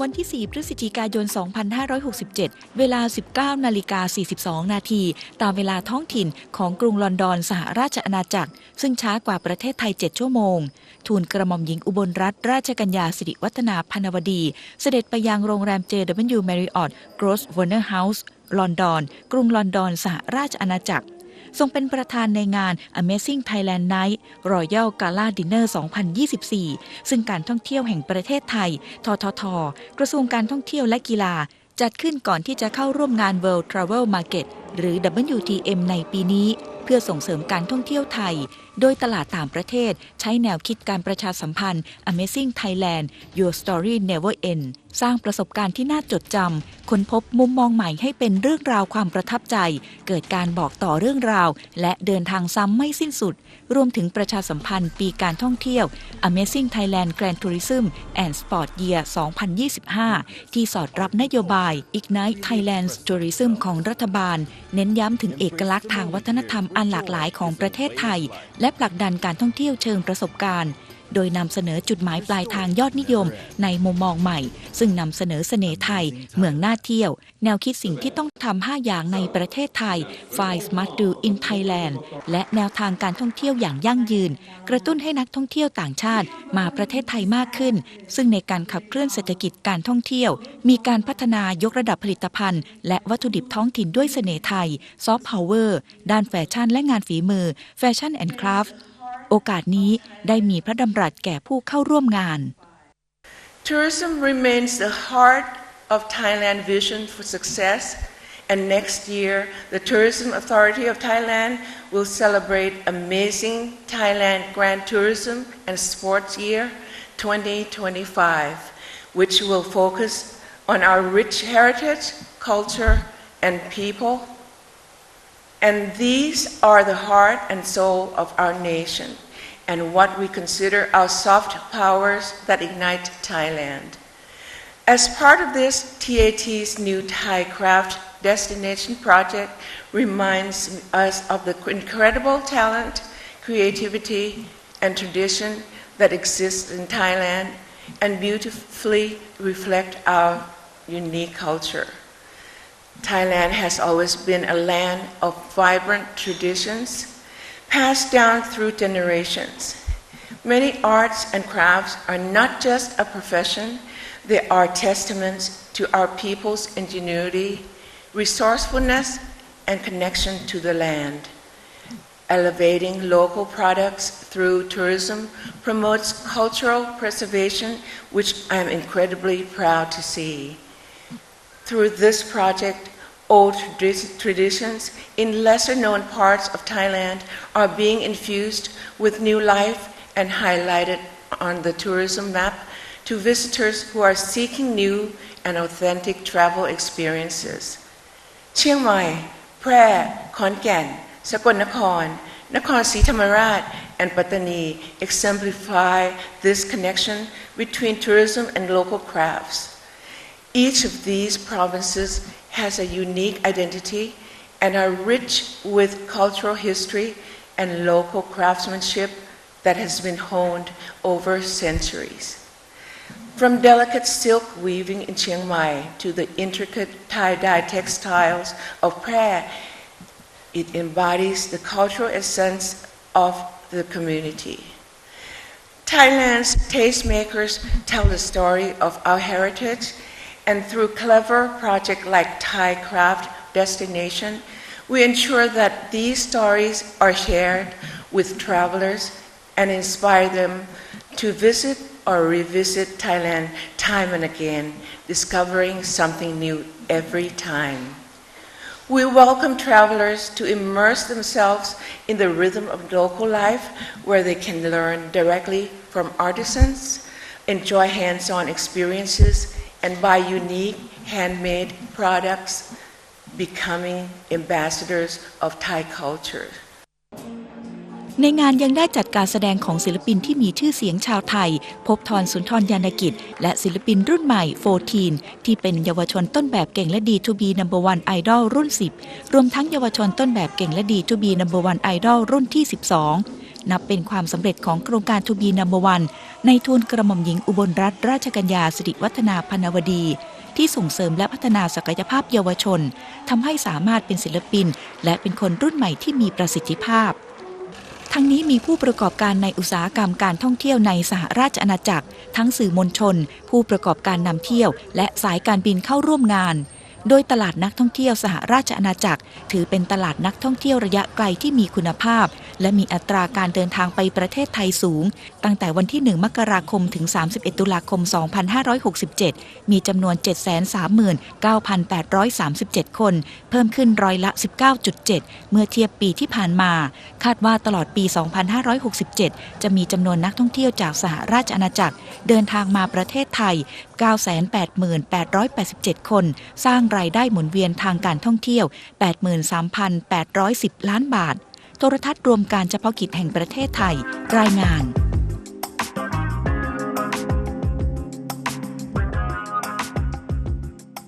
วันที่ 4 พฤศจิกายน 2567 เวลา 19 นาฬิกา 42 นาที ตามเวลาท้องถิ่นของกรุงลอนดอนสหราชอาณาจักร ซึ่งช้ากว่าประเทศไทย 7 ชั่วโมง ทูลกระหม่อมหญิงอุบลรัตนราชกัญญาสิริวัฒนาพนวดี เสด็จไปยังโรงแรม JW Marriott Grosvenor House ลอนดอน กรุงลอนดอนสหราชอาณาจักร ทรงเป็นประธานในงาน Amazing Thailand Night Royal Gala Dinner 2024 ซึ่งการท่องเที่ยวแห่งประเทศไทย ททท กระทรวงการท่องเที่ยวและกีฬา จัดขึ้นก่อนที่จะเข้าร่วมงาน World Travel Market หรือ WTM ในปีนี้เพื่อส่งเสริมการท่องเที่ยวไทย โดยตลาดต่างประเทศใช้แนวคิดการประชาสัมพันธ์ Amazing Thailand Your Story Never End สร้างประสบการณ์ที่น่าจดจำค้นพบมุมมองใหม่ให้เป็นเรื่องราวความประทับใจ เกิดการบอกต่อเรื่องราว และเดินทางซ้ำไม่สิ้นสุด รวมถึงประชาสัมพันธ์ปีการท่องเที่ยว Amazing Thailand Grand Tourism and Sport Year 2025 ที่สอดรับนโยบาย Ignite Thailand's Tourism ของรัฐบาล เน้นย้ำถึงเอกลักษณ์ทางวัฒนธรรมอันหลากหลายของประเทศไทย และผลักดันการท่องเที่ยวเชิงประสบการณ์ โดยนำเสนอจุดหมายปลายทางยอดนิยมในมุมมองใหม่ ซึ่งนำเสนอเสน่ห์ไทย เมืองน่าเที่ยว แนวคิดสิ่งที่ต้องทำ5อย่างในประเทศไทย Five Must Do in Thailand และแนวทางการท่องเที่ยวอย่างยั่งยืน กระตุ้นให้นักท่องเที่ยวต่างชาติมาประเทศไทยมากขึ้น ซึ่งในการขับเคลื่อนเศรษฐกิจการท่องเที่ยว มีการพัฒนายกระดับผลิตภัณฑ์ และวัตถุดิบท้องถิ่นด้วยเสน่ห์ไทยซอฟต์พาวเวอร์ด้านแฟชั่นและงานฝีมือแฟชั่นแอนด์คราฟต์ โอกาสนี้ได้มีพระดำรัสแก่ผู้เข้าร่วมงาน Tourism remains the heart of Thailand vision for success, and next year, the Tourism Authority of Thailand will celebrate Amazing Thailand Grand Tourism and Sports Year 2025, which will focus on our rich heritage, culture, and people. And these are the heart and soul of our nation and what we consider our soft powers that ignite Thailand. As part of this, TAT's new Thai Craft Destination Project reminds us of the incredible talent, creativity, and tradition that exists in Thailand and beautifully reflect our unique culture. Thailand has always been a land of vibrant traditions passed down through generations. Many arts and crafts are not just a profession, they are testaments to our people's ingenuity, resourcefulness, and connection to the land. Elevating local products through tourism promotes cultural preservation, which I'm incredibly proud to see. Through this project, old traditions in lesser known parts of Thailand are being infused with new life and highlighted on the tourism map to visitors who are seeking new and authentic travel experiences. เชียงใหม่ แพร่ Nakhon สกลนคร นครศรีธรรมราช and Patani exemplify this connection between tourism and local crafts. Each of these provinces has a unique identity and are rich with cultural history and local craftsmanship that has been honed over centuries. From delicate silk weaving in Chiang Mai to the intricate tie-dye textiles of Phrae, it embodies the cultural essence of the community. Thailand's tastemakers tell the story of our heritage, and through clever projects like Thai Craft Destination, we ensure that these stories are shared with travelers and inspire them to visit or revisit Thailand time and again, discovering something new every time. We welcome travelers to immerse themselves in the rhythm of local life where they can learn directly from artisans, enjoy hands on experiences, and buy unique handmade products, becoming ambassadors of Thai culture. ในงานยังได้จัดการแสดงของศิลปินที่มีชื่อเสียงชาวไทย พบทรสุนทรยานกิจ และศิลปินรุ่นใหม่ 14 ที่เป็นเยาวชนต้นแบบเก่งและดีทูบีนัมเบอร์วันไอดอลรุ่น 10 รวมทั้งเยาวชนต้นแบบเก่งและดีทูบีนัมเบอร์วันไอดอลรุ่นที่ 12 นับเป็นความสำเร็จของโครงการทูบีนัมเบอร์วัน ในทุนกระหม่อมหญิงอุบลรัตนราชกัญญาสิริวัฒนาพนวดี ที่ส่งเสริมและพัฒนาศักยภาพเยาวชนทำให้สามารถเป็นศิลปิน และเป็นคนรุ่นใหม่ที่มีประสิทธิภาพ ทั้งนี้มีผู้ประกอบการในอุตสาหกรรมการท่องเที่ยวในสหราชอาณาจักร ทั้งสื่อมวลชน ผู้ประกอบการนำเที่ยว และสายการบินเข้าร่วมงาน โดยตลาดนักท่องเที่ยวสหราชอาณาจักร ถือเป็นตลาดนักท่องเที่ยวระยะไกลที่มีคุณภาพ และมีอัตราการเดินทางไปประเทศไทยสูง ตั้งแต่วันที่ 1 มกราคมถึง 31 ตุลาคม 2567 มีจำนวน 739,837 คน เพิ่มขึ้นร้อยละ 19.7 เมื่อเทียบปีที่ผ่านมา คาดว่าตลอดปี 2567 จะมีจำนวนนักท่องเที่ยวจากสหราชอาณาจักร เดินทางมาประเทศไทย 988,887 คน สร้างรายได้หมุนเวียนทางการท่องเที่ยว 83,810 ล้านบาท โทรทัศน์รวมการเฉพาะกิจแห่งประเทศไทย รายงาน